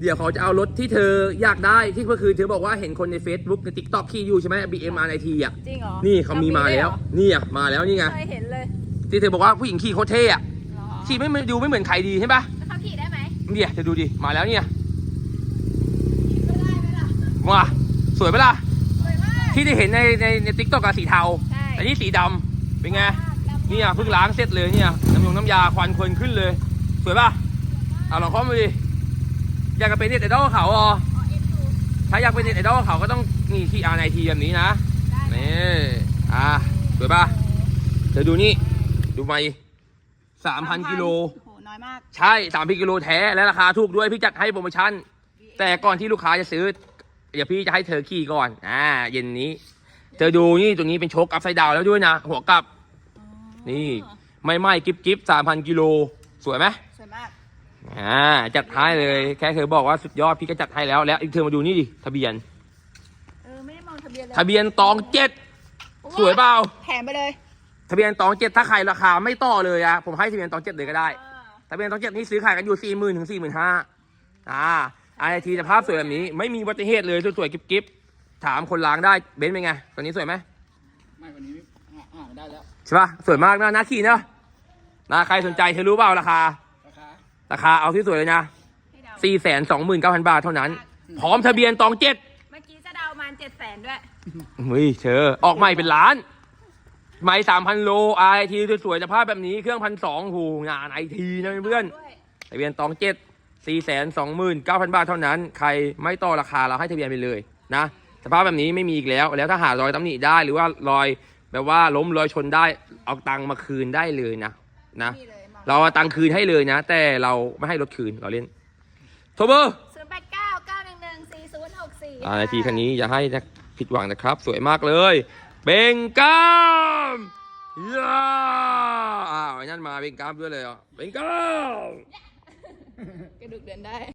เดี๋ยวเขาจะเอารถที่เธออยากได้ที่เมื่อคืนเธอบอกว่าเห็นคนใน Facebook ใน TikTok ขี่อยู่ใช่ไหม BM R ไทีอะ จริงเหรอนี่เขามีมาแล้วเรนี่อะมาแล้วนี่ไงไม่เคยเห็นเลยที่เธอบอกว่าผู้หญิงขี่โคตรเท่อะเหรอขี่ไม่เหมือนดูไม่เหมือนใครดีใช่ปะแล้วเขาขี่ได้ไหมเนี่ยเธอดูดิมาแล้วเนี่ยไม่ได้ไหมล่ะว้าสวยปะล่ะสวยมากที่ได้เห็นในในในทิกตอกอะสีเทาใช่แต่นี่สีดำเป็นไงดำเนี่ยเพิ่งล้างเสร็จเลยเนี่ยน้ำยงน้ำยาควันควนขึ้นเลย สวยป่ะเอาลองเข้ามาดิ อยากจะเป็นเน็ตไอดอลเขาอ๋ออ๋อเอ็นดูถ้าอยากเป็นเน็ตไอดอลเขาก็ต้องนี่ที่อาร์ไอทีแบบนี้นะได้นี่อะสวยป่ะเดี๋ยวดูนี่ ดูไหมสามพันกิโลโอ้โหน้อยมากใช่สามพันกิโลแท้และราคาถูกด้วยพี่จัดให้โปรโมชั่น แต่ก่อนที่ลูกค้าจะซื้อเดี๋ยวพี่จะให้เธอขี่ก่อนอ่าเย็นนี้ เธอดูนี่ตรงนี้เป็นโชคอัพไซด์ดาวแล้วด้วยนะ หัวกลับ นี่ไม่ไหม้กิฟกิฟสามพันกิโลสวยไหมสวยมาก อ่าจัดให้เลย แค่เธอบอกว่าสุดยอดพี่ก็จัดให้แล้ว แล้วอีกเธอมาดูนี่ดิทะเบียน เออไม่ได้มองทะเบียนเลยทะเบียนตองเจ็ดสวยเปล่าแถมไปเลยทะเบียนตองเจ็ดถ้าใครราคาไม่ต่อเลยอะผมให้ทะเบียนตองเจ็ดเลยก็ได้อ่าทะเบียนตองเจ็ดนี่ซื้อขายกันอยู่สี่หมื่นถึงสี่หมื่นห้าอ่าไอทีสภาพสวยแบบนี้ ไม่มีอุบัติเหตุเลยสวยๆกิ๊บๆถามคนล้างได้เบนซ์เป็นไงตัวนี้สวยไหมไม่วันนี้หาหาไม่ได้แล้วใช่ปะสวยมากนะน่าขี่เนอะนะใครสนใจเธอรู้เปล่าราคา ราคาราคาเอาที่สวยเลยนะให้เดาสี่แสนสองหมื่นเก้าพันบาทเท่านั้น พร้อมทะเบียนตองเจ็ดเมื่อกี้จะเดาประมาณเจ็ดแสนด้วยเฮ้ยเธอออกใหม่เป็นล้านใหม่สามพันโลไอทีสวยๆสภาพแบบนี้เครื่องพันสองหูงานไอทีนะเพื่อน ด้วยทะเบียนตองเจ็ดสี่แสนสองหมื่นเก้าพันบาทเท่านั้น ใครไม่ต่อราคาเราให้ทะเบียนไปเลยนะ สภาพแบบนี้ไม่มีอีกแล้ว แล้วถ้าหารอยตำหนิได้หรือว่ารอยแบบว่าล้มรอยชนได้ เอาตังค์มาคืนได้เลยนะนะ นี่เลยมา เราเอาตังค์คืนให้เลยนะ แต่เราไม่ให้รถคืนเราเล่นโทรเบอร์ศูนย์แปดเก้าเก้าหนึ่งหนึ่งสี่ศูนย์หกสี่อ่านาทีคันนี้อย่าให้นะผิดหวังนะครับ สวยมากเลยเบ่งกล้ามย่าอ้าวไอ้นั่นมาเบ่งกล้ามด้วยเลยอะเบ่งกล้าม กระดูกเดินได้